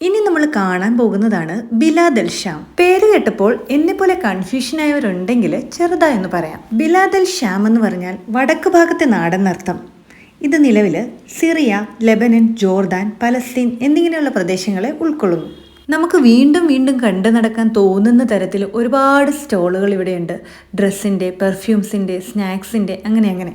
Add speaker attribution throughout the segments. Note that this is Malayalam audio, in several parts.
Speaker 1: ഇനി നമ്മൾ കാണാൻ പോകുന്നതാണ് ബിലാദൽ ഷ്യാം പേര് കേട്ടപ്പോൾ എന്നെ പോലെ കൺഫ്യൂഷൻ ആയവരുണ്ടെങ്കിൽ ചെറുതായെന്ന് പറയാം. ബിലാദൽ ഷ്യാം എന്ന് പറഞ്ഞാൽ വടക്ക് ഭാഗത്തെ നാടെന്നർത്ഥം. ഇത് നിലവിൽ സിറിയ ലെബനൻ ജോർദാൻ പലസ്തീൻ എന്നിങ്ങനെയുള്ള പ്രദേശങ്ങളെ ഉൾക്കൊള്ളുന്നു. നമുക്ക് വീണ്ടും വീണ്ടും കണ്ടു നടക്കാൻ തോന്നുന്ന തരത്തിൽ ഒരുപാട് സ്റ്റോളുകൾ ഇവിടെയുണ്ട്. ഡ്രസ്സിന്റെ പെർഫ്യൂംസിന്റെ സ്നാക്സിന്റെ അങ്ങനെ അങ്ങനെ.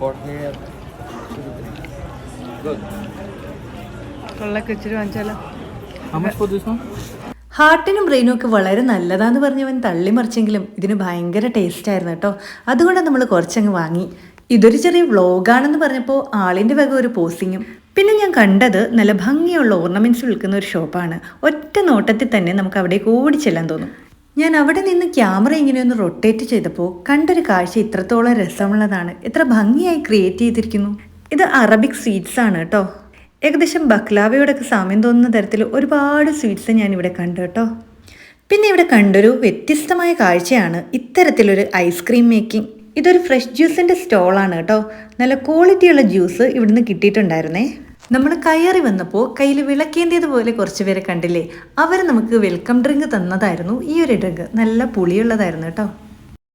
Speaker 2: for brain, for hair. Good.
Speaker 3: How much for this one?
Speaker 1: ഹാർട്ടിനും ബ്രെയിനും ഒക്കെ വളരെ നല്ലതാന്ന് പറഞ്ഞവൻ തള്ളിമറിച്ചെങ്കിലും ഇതിന് ഭയങ്കര ടേസ്റ്റ് ആയിരുന്നു കേട്ടോ അതുകൊണ്ട് നമ്മൾ കുറച്ചങ്ങ് വാങ്ങി ഇതൊരു ചെറിയ വ്ളോഗാണെന്ന് പറഞ്ഞപ്പോൾ ആളിന്റെ വക ഒരു പോസിങ്ങും പിന്നെ ഞാൻ കണ്ടത് നല്ല ഭംഗിയുള്ള ഓർണമെന്റ്സ് വിൽക്കുന്ന ഒരു ഷോപ്പാണ് ഒറ്റ നോട്ടത്തിൽ തന്നെ നമുക്ക് അവിടേക്ക് ഓടിച്ചെല്ലാൻ തോന്നും ഞാൻ അവിടെ നിന്ന് ക്യാമറ ഇങ്ങനെ ഒന്ന് റൊട്ടേറ്റ് ചെയ്തപ്പോൾ കണ്ടൊരു കാഴ്ച ഇത്രത്തോളം രസമുള്ളതാണ്. എത്ര ഭംഗിയായി ക്രിയേറ്റ് ചെയ്തിരിക്കുന്നു. ഇത് അറബിക് സ്വീറ്റ്സ് ആണ് കേട്ടോ. ഏകദേശം ബക്ലാവയോടൊക്കെ സാമ്യം തോന്നുന്ന തരത്തിൽ ഒരുപാട് സ്വീറ്റ്സ് ഞാൻ ഇവിടെ കണ്ടു കേട്ടോ. പിന്നെ ഇവിടെ കണ്ടൊരു വ്യത്യസ്തമായ കാഴ്ചയാണ് ഇത്തരത്തിലൊരു ഐസ്ക്രീം മേക്കിംഗ് ഇതൊരു ഫ്രഷ് ജ്യൂസിന്റെ സ്റ്റോളാണ് കേട്ടോ. നല്ല ക്വാളിറ്റിയുള്ള ജ്യൂസ് ഇവിടുന്ന് കിട്ടിയിട്ടുണ്ടായിരുന്നേ. നമ്മൾ കയറി വന്നപ്പോൾ കയ്യിൽ വിളക്കേന്തിയതുപോലെ കുറച്ച് പേരെ കണ്ടില്ലേ? അവർ നമുക്ക് വെൽക്കം ഡ്രിങ്ക് തന്നതായിരുന്നു. ഈ ഒരു ഡ്രിങ്ക് നല്ല പുളിയുള്ളതായിരുന്നു കേട്ടോ.